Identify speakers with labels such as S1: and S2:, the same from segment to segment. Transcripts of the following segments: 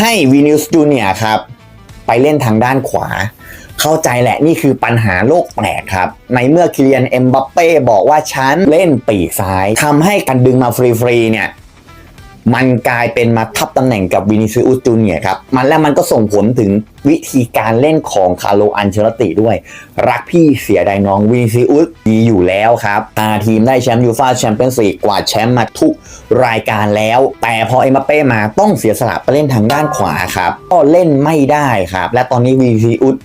S1: ให้วินิสจูเนียครับ ไปเล่นทางด้านขวา เข้าใจแหละนี่คือปัญหาโลกแตกครับ ในเมื่อคิเลียนเอ็มบัปเป้บอกว่าฉันเล่นปีกซ้ายทำให้การดึงมาฟรีๆเนี่ย มันกลายเป็นมาทับตำแหน่งกับวินิซิอุสจูเนียครับมันแล้วมันก็ส่งผลถึงวิธีการเล่นของคาร์โลอันเชลติด้วย รักพี่เสียดายน้องวินิซิอุสดีอยู่แล้วครับพาทีมได้แชมป์ยูฟาแชมเปี้ยนส์ลีกกวาแชมป์มาทุกรายการแล้ว แต่พอเอ็มเป้มาต้องเสียสละไปเล่นทางด้านขวาครับก็เล่นไม่ได้ครับ และตอนนี้วินิซิอุส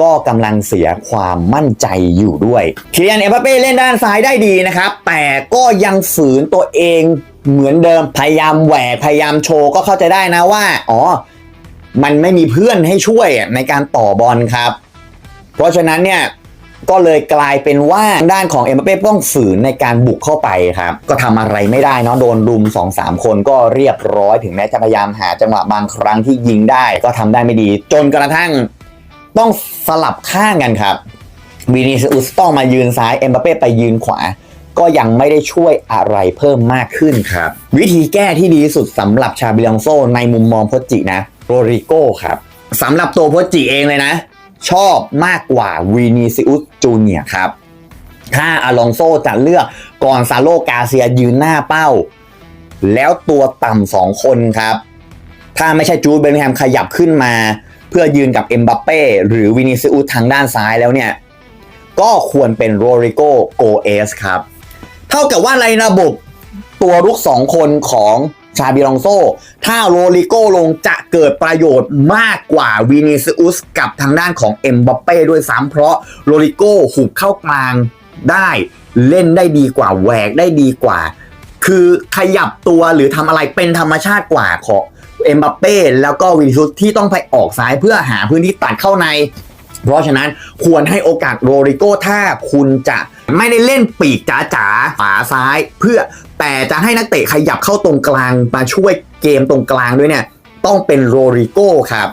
S1: ก็กำลังเสียความมั่นใจอยู่ด้วยคิเลียนเอ็มเป้เล่นด้านซ้ายได้ดีนะครับแต่ก็ยังฝืนตัวเอง เหมือนเดิมพยายามแหวกพยายามโชว์ก็เข้าใจได้นะว่า อ๋อ มันไม่มีเพื่อนให้ช่วยในการต่อบอลครับ เพราะฉะนั้นเนี่ยก็เลยกลายเป็นว่าด้านของเอ็มบัปเป้ต้องฝืนในการบุกเข้าไปครับ ก็ทำอะไรไม่ได้เนาะโดนรุม 2-3 คนก็เรียบร้อยถึงแม้จะพยายามหาจังหวะบางครั้งที่ยิงได้ ก็ทำได้ไม่ดี จนกระทั่งต้องสลับข้างกันครับวินิซิอุสต้องมายืนซ้ายเอ็มบัปเป้ไปยืนขวา ก็ยังไม่ได้ช่วยอะไรเพิ่มมากขึ้น ครับ วิธีแก้ที่ดีที่สุดสำหรับชาบิลองโซในมุมมองโพจินะโรริโก้ครับสำหรับตัวโพจิเองเลยนะ ชอบมากกว่าวินิซิอุสจูเนียร์ครับ ถ้าอลองโซจะเลือกก่อนซาโลกาเซียยืนหน้าเป้า แล้วตัวต่ำสองคนครับ ถ้าไม่ใช่จูดเบลลิงแฮมขยับขึ้นมา เพื่อยืนกับเอ็มบัปเป้หรือวินิซิอุสทางด้านซ้ายแล้วเนี่ย ก็ควรเป็นโรริโกโกเอสครับเท่ากับว่าในระบบตัวรุกสองคนของชาบิลองโซ ถ้าโรริโก้ลงจะเกิดประโยชน์มากกว่าวินิซิอุสกับทางด้านของเอ็มบัปเป้ด้วยซ้ำเพราะโรริโก้หุบเข้ากลางได้เล่นได้ดีกว่าแหวกได้ดีกว่า คือขยับตัวหรือทำอะไรเป็นธรรมชาติกว่าของเอ็มบัปเป้แล้วก็วินิซุสที่ต้องไปออกซ้ายเพื่อหาพื้นที่ตัดเข้าใน เพราะฉะนั้นควรให้โอกาสโรริโก้ถ้าคุณจะ ไม่ได้เล่นปีกจ๋าๆขวาซ้าย เพื่อแต่จะให้นักเตะขยับเข้าตรงกลางมาช่วยเกมตรงกลางด้วยเนี่ย ต้องเป็นโรริโก้ครับ